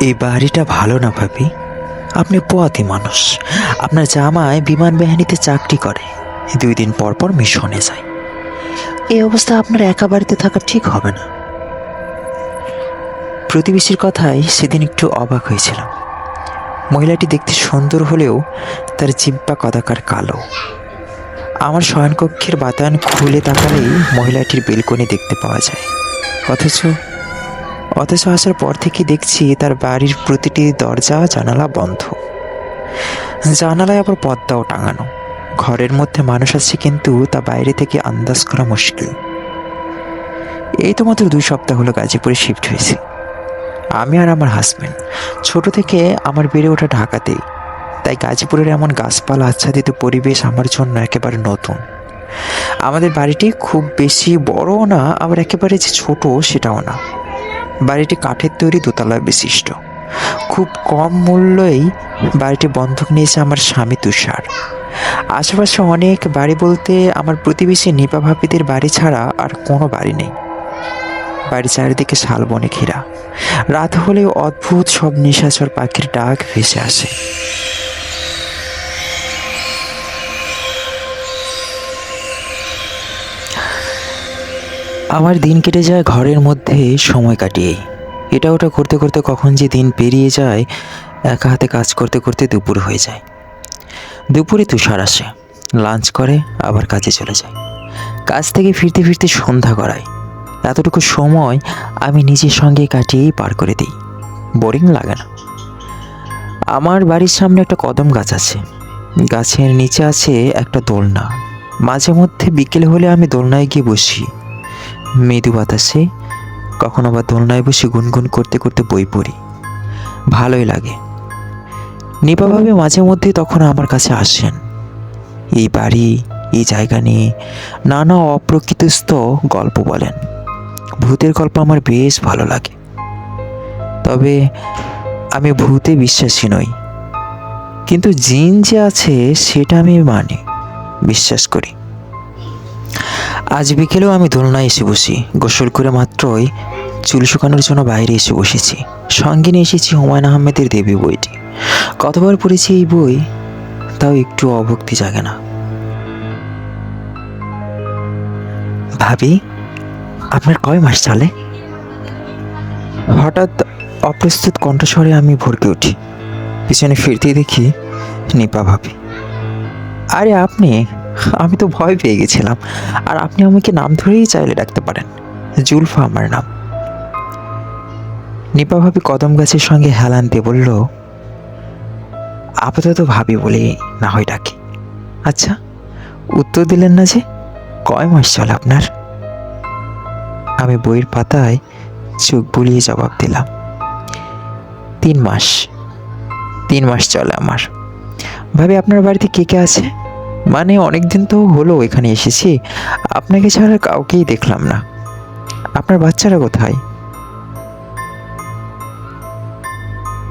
এই বাড়িটা ভালো না ভাবি। আপনি পোয়াতি মানুষ। আপনার জামায় বিমান বাহিনীতে চাকরি করে। দুই দিন পর পর মিশনে যায়। এই অবস্থা আপনার একা বাড়িতে থাকা ঠিক হবে না। প্রতিবেশীর কথায় সেদিন একটু অবাক হয়েছিলাম। মহিলাটি দেখতে সুন্দর হলেও তার জিব্বা কদাকার কালো। আমার শয়নকক্ষের বাতায়ন খুলে তাকালেই মহিলাটির বেলকনি দেখতে পাওয়া যায়। অথচ অথচ আসার পর থেকে দেখছি তার বাড়ির প্রতিটি দরজা, জানালা বন্ধ। জানালায় আবার পর্দাও টাঙানো। ঘরের মধ্যে মানুষ আছে কিন্তু তা বাইরে থেকে আন্দাজ করা মুশকিল। এই তো মাত্র দুই সপ্তাহ হলো গাজীপুরে শিফট হয়েছে। আমি আর আমার হাজব্যান্ড ছোট থেকে আমার বেড়ে ওঠা ঢাকাতেই তাই গাজীপুরের এমন গাছপালা, আচ্ছাদিত পরিবেশ আমার জন্য একেবারে নতুন। আমাদের বাড়িটি খুব বেশি বড়ও না, আবার একেবারে যে ছোট সেটাও না। বাড়িটি কাঠের তৈরি দোতলা বিশিষ্ট। খুব কম মূল্যেই বাড়িটি বন্ধক নিয়েছে আমার স্বামী তুষার। আশেপাশে অনেক বাড়ি বলতে আমার প্রতিবেশী নিপা ভাবিদের বাড়ি ছাড়া আর কোনো বাড়ি নেই। বাড়ি চারিদিকে শালবনে ঘেরা। রাত হলে অদ্ভুত সব নিশাচর পাখির ডাক ভেসে আসে। আমার দিন কেটে যায় ঘরের মধ্যে সময় কাটিয়ে এটা ওটা করতে করতে কখন যে দিন পেরিয়ে যায়, একা হাতে কাজ করতে করতে দুপুর হয়ে যায়। দুপুরে তুষার আসে, লাঞ্চ করে, আবার কাজে চলে যায়। কাজ থেকে ফিরতে ফিরতে সন্ধ্যা করায় এতটুকু সময় আমি নিজের সঙ্গে কাটিয়েই পার করে দিই। বোরিং লাগে না। আমার বাড়ির সামনে একটা কদম গাছ আছে। গাছের নিচে আছে একটা দোলনা। মাঝে মধ্যে বিকেল হলে আমি দোলনায় গিয়ে বসি। মৃদু বাতাসে কখনো বা দোলনায় বসে গুনগুন করতে করতে বই পড়ি। ভালোই লাগে। নিপাভাবে মাঝে মধ্যে তখন আমার কাছে আসেন। এই বাড়ি, এই জায়গা নিয়ে নানা অপ্রকৃতস্থ গল্প বলেন। ভূতের গল্প আমার বেশ ভালো লাগে। তবে আমি ভূতে বিশ্বাসী নই। কিন্তু জিন যে আছে সেটা আমি মানি, বিশ্বাস করি। আজ বিকেলেও আমি দোলনায় এসে বসি। গোসল করে মাত্রই চুল শুকানোর জন্য বাইরে এসে বসেছি। সঙ্গে নিয়ে এসেছি হুমায়ুন আহমেদের দেবী বইটি। কতবার পড়েছি এই বই, তাও একটু অভক্তি জাগে না। ভাবি, আপনার কয় মাস চলে? হঠাৎ অপ্রস্তুত কণ্ঠস্বরে আমি ভরকে উঠি। পিছনে ফিরতে দেখি নিপা ভাবি। আরে আপনি আমি তো ভয় পেয়ে গেছিলাম। আর আপনি আমাকে নাম ধরেই চাইলে ডাকতে পারেন। জুলফা আমার নাম। নিপা ভাবি কদম গাছের সঙ্গে হেলান দিয়ে বলল, আপাতত ভাবি বলে না হয় ডাকি। আচ্ছা উত্তর দিলেন না যে, কয় মাস চলে আপনার? আমি বইয়ের পাতায় চোখ বুলিয়ে জবাব দিলাম, তিন মাস। তিন মাস চলে আমার। ভাবি, আপনার বাড়িতে কে কে আছে? মানে অনেক দিন তো হলো এখানে এসেছি। আপনাকে ছাড়া কাউকেই দেখলাম না। আপনার বাচ্চারা কোথায়?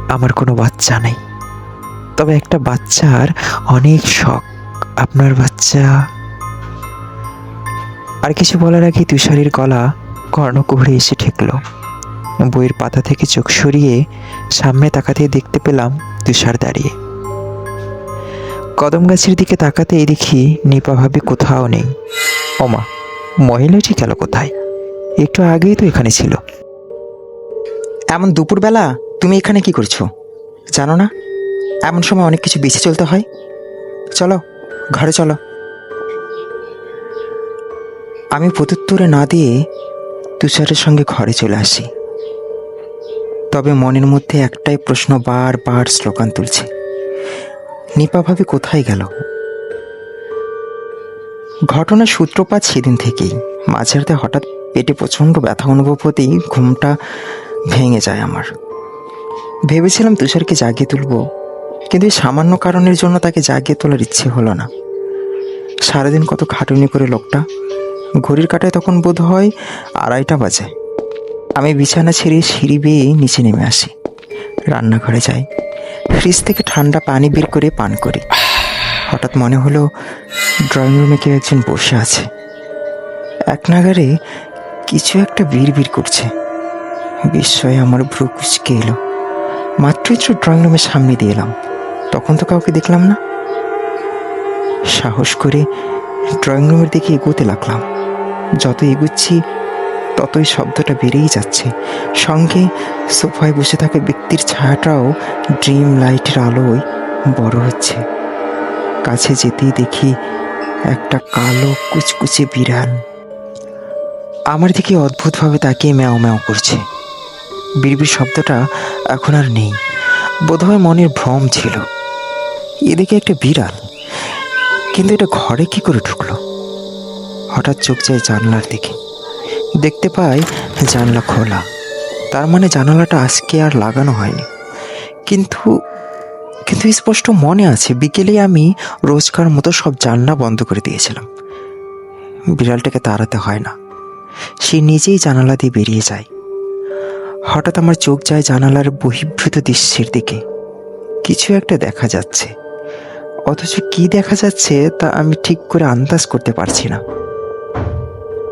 আমার কোনো বাচ্চা নেই। তবে একটা বাচ্চার অনেক শখ। আপনার বাচ্চা? আর কিছু বলার আগে তুষারির গলা কর্ণকুহরে এসে ঠেকলো। বইয়ের পাতা থেকে চোখ সরিয়ে সামনে তাকাতে দেখতে পেলাম তুষার দাঁড়িয়ে। কদম গাছের দিকে তাকাতেই দেখি নিপা ভাবি কোথাও নেই। ওমা, মহিলাটি গেল কোথায়? একটু আগেই তো এখানে ছিল। এমন দুপুরবেলা তুমি এখানে কি করছ? জানো না? এমন সময় অনেক কিছু বেঁচে চলতে হয়। চলো, ঘরে চলো। আমি প্রত্যুত্তরে না দিয়ে তুষারের সঙ্গে ঘরে চলে আসি। তবে মনের মধ্যে একটাই প্রশ্ন বারবার স্লোগান তুলছে। নিপা ভাবি কোথায় গেল? ঘটনার সূত্রপাত সেদিন থেকেই। মাঝরাতে হঠাৎ পেটে প্রচণ্ড ব্যথা অনুভব হতেই ঘুমটা ভেঙে যায় আমার। ভেবেছিলাম তুষারকে জাগিয়ে তুলব, কিন্তু এই সামান্য কারণের জন্য তাকে জাগিয়ে তোলার ইচ্ছে হলো না। সারাদিন কত খাটুনি করে লোকটা। ঘড়ির কাটায় তখন বোধ হয় আড়াইটা বাজে। আমি বিছানা ছেড়ে সিঁড়ি বেয়ে নিচে নেমে আসি। রান্নাঘরে যাই। ফ্রিজ থেকে ঠান্ডা পানি বের করে পান করি। হঠাৎ মনে হলো ড্রয়িং রুমে কেউ একজন বসে আছে। এক নাগারে কিছু একটা বিড় করছে। বিস্ময়ে আমার ভ্রু কুচকে এলো। মাত্রই তো ড্রয়িং রুমের সামনে দিয়ে এলাম। তখন তো কাউকে দেখলাম না। সাহস করে ড্রয়িং রুমের দিকে এগোতে লাগলাম। যত এগুচ্ছি ততই শব্দটা বেড়েই যাচ্ছে। সঙ্গে সোফায় বসে থাকা ব্যক্তির ছায়াটাও ড্রিম লাইটের আলোয় বড় হচ্ছে। কাছে যেতেই দেখি একটা কালো কুচকুচে বিড়াল। আমার দিকে অদ্ভুতভাবে তাকিয়ে ম্যাও ম্যাও করছে। বিড়বির শব্দটা এখন আর নেই। বোধহয় মনের ভ্রম ছিল। এদিকে একটা বিড়াল। কিন্তু এটা ঘরে কি করে ঢুকলো? হঠাৎ চোখ যায় জানলার দিকে। দেখতে পাই জানলা খোলা। তার মানে জানালাটা আজকে আর লাগানো হয়নি। কিন্তু কিন্তু স্পষ্ট মনে আছে বিকেলে আমি রোজকার মতো সব জানলা বন্ধ করে দিয়েছিলাম। বিড়ালটাকে তাড়াতে হয় না। সে নিজেই জানালা দিয়ে বেরিয়ে যায়। হঠাৎ আমার চোখ যায় জানালার বহির্ভূত দৃশ্যের দিকে। কিছু একটা দেখা যাচ্ছে। অথচ কি দেখা যাচ্ছে তা আমি ঠিক করে আন্দাজ করতে পারছি না।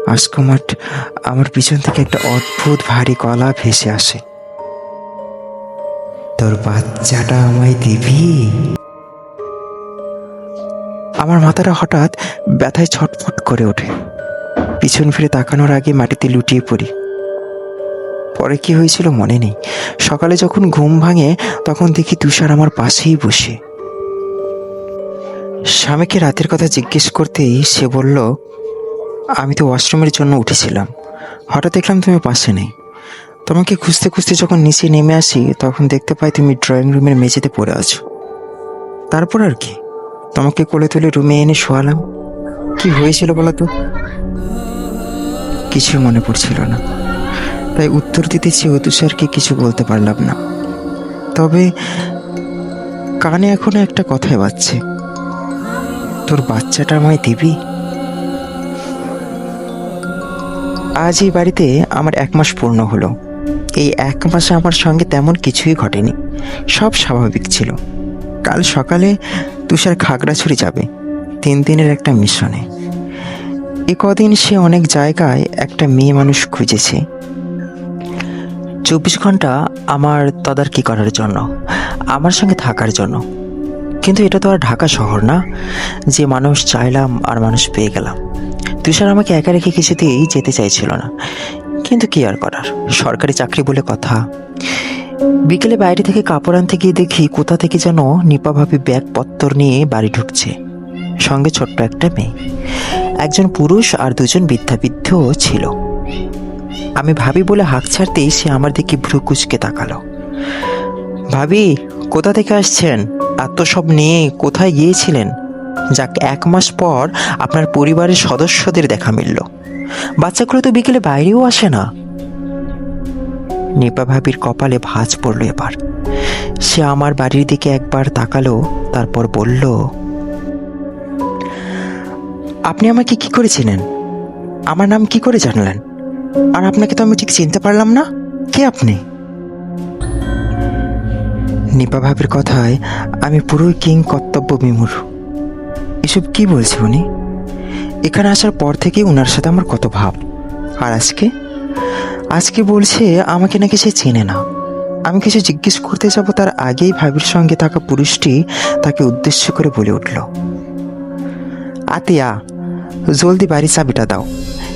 আসকমাট আমার পিছন থেকে একটা অদ্ভুত ভারী গলা ভেসে আসে। তোর বাচ্চাটা আমায় দিবি? আমার মাথাটা হঠাৎ ব্যথায় ছটফট করে ওঠে। পিছন ফিরে তাকানোর আগে মাটিতে লুটিয়ে পড়ি। পরে কি হয়েছিল মনে নেই। সকালে যখন ঘুম ভাঙে, তখন দেখি তুষার আমার পাশেই বসে। স্বামীকে রাতের কথা জিজ্ঞেস করতেই সে বলল আমি তো ওয়াশরুমের জন্য উঠেছিলাম। হঠাৎ দেখলাম তুমি পাশে নেই। তোমাকে খুঁজতে খুঁজতে যখন নিচে নেমে আসি, তখন দেখতে পাই তুমি ড্রয়িং রুমের মেঝেতে পড়ে আছো। তারপর আর কি? তোমাকে কোলে তুলে রুমে এনে শোয়ালাম। কি হয়েছিল বলো তো কিছুই মনে পড়ছিল না। তাই উত্তর দিতে চেয়েও তুষারকে কিছু বলতে পারলাম না। তবে কানে এখনও একটা কথাই বাজছে। তোর বাচ্চাটা আমায় দিবি? আজ এই বাড়িতে আমার এক মাস পূর্ণ হলো। এই এক মাসে আমার সঙ্গে তেমন কিছুই ঘটেনি। সব স্বাভাবিক ছিল। কাল সকালে তুষার খাগড়াছড়ি যাবে, তিন দিনের একটা মিশনে। এ কদিন সে অনেক জায়গায় একটা মেয়ে মানুষ খুঁজেছে। চব্বিশ ঘণ্টা আমার তদারকি করার জন্য, আমার সঙ্গে থাকার জন্য। কিন্তু এটা তো আর ঢাকা শহর না, যে মানুষ চাইলাম আর মানুষ পেয়ে গেলাম। তুষার আমাকে একা রেখে কিছুতেই যেতে চাইছিল না। কিন্তু কি আর করার? সরকারি চাকরি বলে কথা। বিকেলে বাইরে থেকে কাপড় আনতে গিয়ে দেখি কোথা থেকে যেন নিপা ব্যাগ পত্তর নিয়ে বাড়ি ঢুকছে। সঙ্গে ছোট্ট একটা মেয়ে। একজন পুরুষ আর দুজন বৃদ্ধাবৃদ্ধও ছিল। আমি ভাবি বলে হাঁক ছাড়তেই সে আমার দিকে ভ্রু কুচকে তাকালো। ভাবি, কোথা থেকে আসছেন? আর তো সব নিয়ে কোথায় গিয়েছিলেন? যাক, এক মাস পর আপনার পরিবারের সদস্যদের দেখা মিলল। বাচ্চাগুলো তো বিকেলে বাইরেও আসে না। নিপা ভাবির কপালে ভাঁজ পড়ল এবার। সে আমার বাড়ির দিকে একবার তাকালো, তারপর বলল, আপনি আমাকে কি করে চেনেন আমার নাম কি করে জানলেন? আর আপনাকে তো আমি ঠিক চিনতে পারলাম না। কে আপনি? নিপা ভাবির কথায় আমি পুরোই কিং কর্তব্য বিমূর এসব কি বলছে উনি? এখানে আসার পর থেকে ওনার সাথে আমার কত ভাব। আর আজকে? আজকে বলছে, আমাকে নাকি সে চেনে না। আমি কিছু জিজ্ঞেস করতে যাব, তার আগেই ভাবির সঙ্গে থাকা পুরুষটি তাকে উদ্দেশ্য করে বলে উঠল। আতিয়া, জলদি বাড়ি চাবিটা দাও।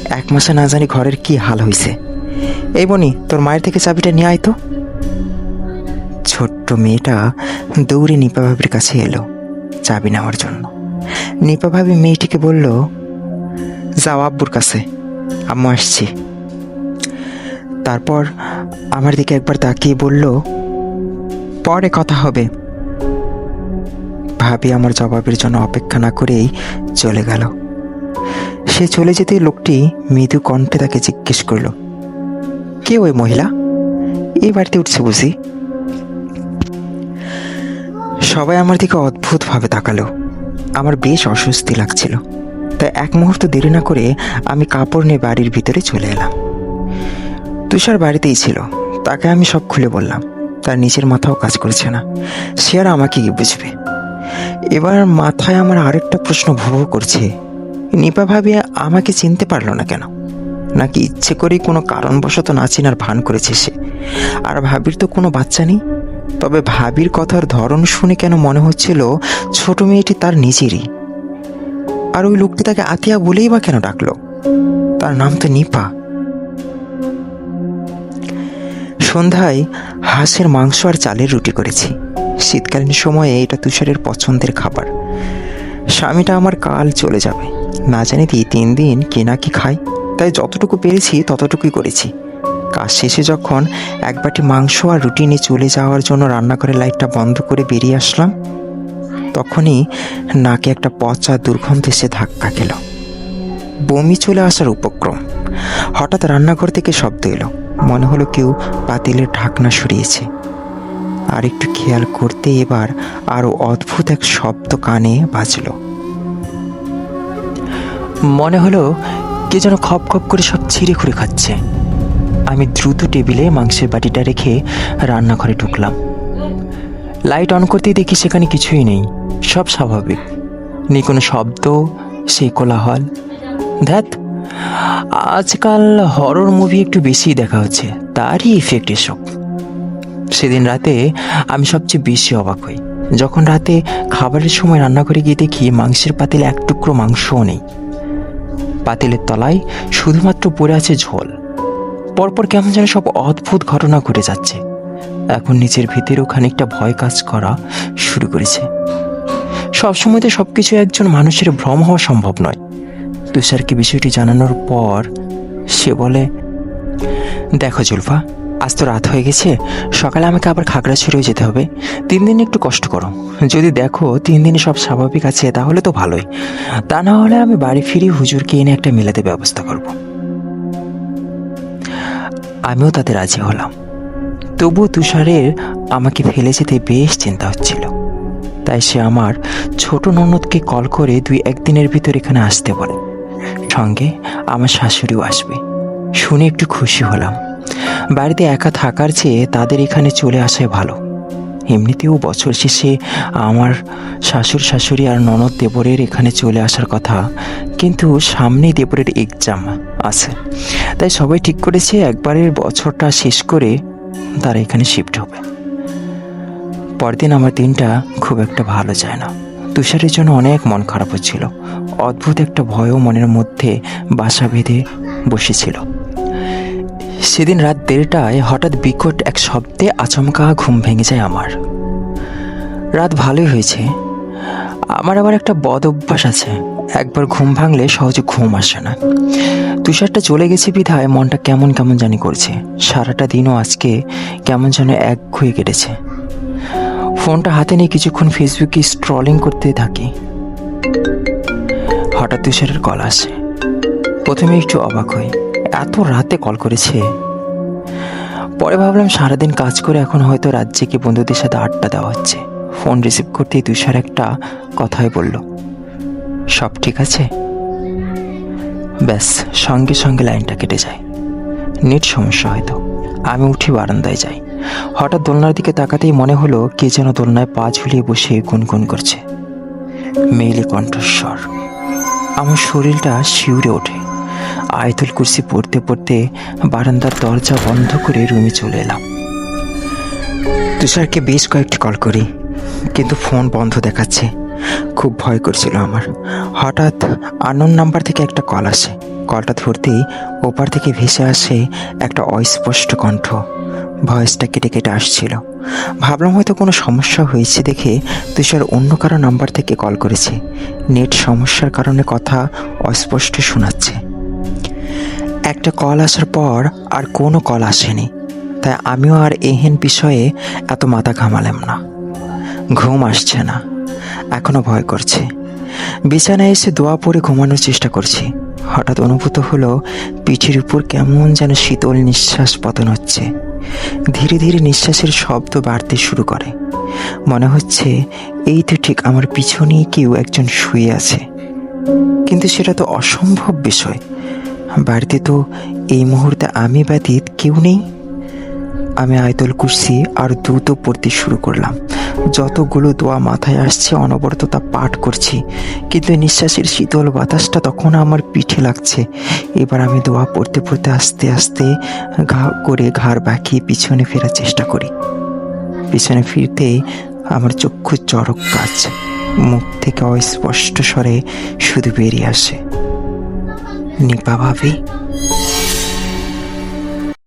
এক মাসে না জানি ঘরের কি হাল হয়েছে এই বনি, তোর মায়ের থেকে চাবিটা নিয়ে আয় তো। ছোট্ট মেয়েটা দৌড়ে নিপা ভাবির কাছে এলো চাবি নেওয়ার জন্য। নিপা ভাবি মেয়েটিকে বলল, যাও আব্বুর কাছে, আম্মু আসছি। তারপর আমার দিকে একবার তাকিয়ে বলল, পরে কথা হবে। ভাবি আমার জবাবের জন্য অপেক্ষা না করেই চলে গেল। সে চলে যেতে লোকটি মৃদু কণ্ঠে তাকে জিজ্ঞেস করল, কে ওই মহিলা? এই বাড়িতে উঠছে বুঝি? সবাই আমার দিকে অদ্ভুতভাবে তাকালো। আমার বেশ অস্বস্তি লাগছিল। তাই এক মুহূর্ত দেরি না করে আমি কাপড় নিয়ে বাড়ির ভিতরে চলে এলাম। তুষার বাড়িতেই ছিল। তাকে আমি সব খুলে বললাম। তার নিচের মাথাও কাজ করছে না। সে আর আমাকে কি বুঝবে? এবার মাথায় আমার আরেকটা প্রশ্ন ভুভ করছে। নিপা ভাবি আমাকে চিনতে পারল না কেন? নাকি ইচ্ছে করেই কোনো কারণবশত না চেনার ভান করেছে সে? আর ভাবির তো কোনো বাচ্চা নেই? তবে ভাবির কথার ধরন শুনে কেন মনে হচ্ছিল ছোট মেয়েটি তার নিজেরই। আর ওই লোকটি তাকে আতিয়া বলেই বা কেন ডাকলো? তার নাম তো নিপা। সন্ধ্যায় হাঁসের মাংস আর চালের রুটি করেছি। শীতকালীন সময়ে এটা তুষারের পছন্দের খাবার। স্বামীটা আমার কাল চলে যাবে। না জানি তিন দিন কে না কি খায়। তাই যতটুকু পেরেছি ততটুকুই করেছি। কাজ শেষে যখন এক বাটি মাংস আর রুটি নিয়ে চলে যাওয়ার জন্য রান্নাঘরের লাইটটা বন্ধ করে বেরিয়ে আসলাম, তখনই নাকে একটা পচা দুর্গন্ধ এসে ধাক্কা খেল। বমি চলে আসার উপক্রম। হঠাৎ রান্নাঘর থেকে শব্দ এলো। মনে হলো কেউ পাতিলের ঢাকনা সরিয়েছে। আর একটু খেয়াল করতে এবার আরও অদ্ভুত এক শব্দ কানে বাজলো। মনে হলো কে যেন খপ খপ করে সব ছিঁড়ে খুঁড়ে খাচ্ছে। আমি দ্রুত টেবিলে মাংসের বাটিটা রেখে রান্নাঘরে ঢুকলাম। লাইট অন করতেই দেখি সেখানে কিছুই নেই, সব স্বাভাবিক। নেই কোনো শব্দ সেই কোলাহল। ধ্যাত আজকাল হরর মুভি একটু বেশি দেখা হচ্ছে, তারই ইফেক্ট এসব। সেদিন রাতে আমি সবচেয়ে বেশি অবাক হই। যখন রাতে খাবারের সময় রান্না করে গিয়ে দেখি মাংসের পাতিলে এক টুকরো মাংসও নেই। পাতিলের তলায় শুধুমাত্র পড়ে আছে ঝোল। পরপর কেমন যেন সব অদ্ভুত ঘটনা ঘটে যাচ্ছে। এখন নিজের ভিতরেও খানিকটা ভয় কাজ করা শুরু করেছে। সবসময় তো সবকিছু একজন মানুষের ভ্রম হওয়া সম্ভব নয়। তুষারকে বিষয়টি জানানোর পর সে বলে, দেখো জুলফা, আজ তো রাত হয়ে গেছে, সকালে আমাকে আবার খাগড়াছড়িয়ে যেতে হবে। তিন দিন একটু কষ্ট করো। যদি দেখো তিন দিনে সব স্বাভাবিক আছে, তাহলে তো ভালোই। তা না হলে আমি বাড়ি ফিরে হুজুরকে এনে একটা মেলাতে ব্যবস্থা করব। আমিও তাতে রাজি হলাম। তবুও তুষারের আমাকে ফেলে যেতে বেশ চিন্তা হচ্ছিল। তাই সে আমার ছোট ননদকে কল করে দুই একদিনের ভিতর এখানে আসতে বলে। সঙ্গে আমার শাশুড়িও আসবে। শুনে একটু খুশি হলাম। বাড়িতে একা থাকার চেয়ে তাদের এখানে চলে আসাই ভালো। এমনিতেও বছর শেষে আমার শাশুড়, শাশুড়ি আর ননদ দেবরের এখানে চলে আসার কথা, কিন্তু সামনেই দেবরের এক্সাম আছে। তাই সবাই ঠিক করেছে, একবারের বছরটা শেষ করে তারা এখানে শিফট হবে। পরদিন আমার দিনটা খুব একটা ভালো যায় না। তুষারের জন্য অনেক মন খারাপ হচ্ছিল। অদ্ভুত একটা ভয়ও মনের মধ্যে বাসা বেঁধে বসেছিল। সেদিন রাত দেড়টায় হঠাৎ বিকট এক শব্দে আচমকা ঘুম ভেঙে যায় আমার। রাত ভালোই হয়েছে। আমার আবার একটা বদ অভ্যাস আছে। একবার ঘুম ভাঙলে সহজে ঘুম আসে না। তুষারটা চলে গেছে বিধায় মনটা কেমন কেমন জানি করছে। সারাটা দিনও আজকে কেমন যেন এক ঘুয়ে কেটেছে। ফোনটা হাতে নিয়ে কিছুক্ষণ ফেসবুকে স্ট্রলিং করতে থাকি। হঠাৎ তুষারের কল আসে। প্রথমে একটু অবাক হই। এত রাতে কল করেছে? পরে ভাবলাম সারাদিন কাজ করে এখন হয়তো রাজ্যে বন্ধুদের সাথে আড্ডা দেওয়া হচ্ছে। ফোন রিসিভ করতেই তুষার একটা কথাই বলল সব ঠিক আছে? ব্যাস, সঙ্গে সঙ্গে লাইনটা কেটে যায়। নেট সমস্যা হয়তো। আমি উঠি বারান্দায় যাই। হঠাৎ দোলনার দিকে তাকাতেই মনে হলো কে যেন দোলনায় পা ঝুলিয়ে বসে গুনগুন করছে। মেইলি কণ্ঠস্বর। আমার শরীরটা শিউরে ওঠে। আয়তুল কুর্সি পড়তে পড়তে বারান্দার দরজা বন্ধ করে রুমে চলে এলাম। তুষারকে বেশ কয়েকটি কল করি, কিন্তু ফোন বন্ধ দেখাচ্ছে। খুব ভয় করছিল আমার। হঠাৎ আননোন নাম্বার থেকে একটা কল আসে। কলটা ধরতেই ওপার থেকে ভেসে আসে একটা অস্পষ্ট কণ্ঠ। ভয়েসটা কেটে কেটে আসছিল। ভাবলাম হয়তো কোনো সমস্যা হয়েছে দেখে তুষার অন্য কারও নাম্বার থেকে কল করেছে। নেট সমস্যার কারণে কথা অস্পষ্ট শোনাচ্ছে। একটা কল আসার পর আর কোনো কল আসেনি। তাই আমিও আর এহেন বিষয়ে এত মাথা ঘামালাম না। ঘুম আসছে না। এখনও ভয় করছে। বিছানায় এসে দোয়া পরে ঘুমানোর চেষ্টা করছি। হঠাৎ অনুভূত হলো, পিঠের উপর কেমন যেন শীতল নিঃশ্বাস পতন হচ্ছে। ধীরে ধীরে নিঃশ্বাসের শব্দ বাড়তে শুরু করে। মনে হচ্ছে, এই তো ঠিক আমার পিছনেই কেউ একজন শুয়ে আছে। কিন্তু সেটা তো অসম্ভব বিষয়। বাড়িতে তো এই মুহূর্তে আমি ব্যতীত কেউ নেই। আমি আয়তল কুর্সি আর দ্রুত পড়তে শুরু করলাম। যতগুলো দোয়া মাথায় আসছে অনবরত তা পাঠ করছি। কিন্তু নিঃশ্বাসের শীতল বাতাসটা তখন আমার পিঠে লাগছে। এবার আমি দোয়া পড়তে পড়তে আস্তে আস্তে ঘা করে ঘাড় বাঁকিয়ে পিছনে ফেরার চেষ্টা করি। পিছনে ফিরতে আমার চক্ষু চড়ক কাজ। মুখ থেকে অস্পষ্ট স্বরে শুধু বেরিয়ে আসে। নিপা ভাবি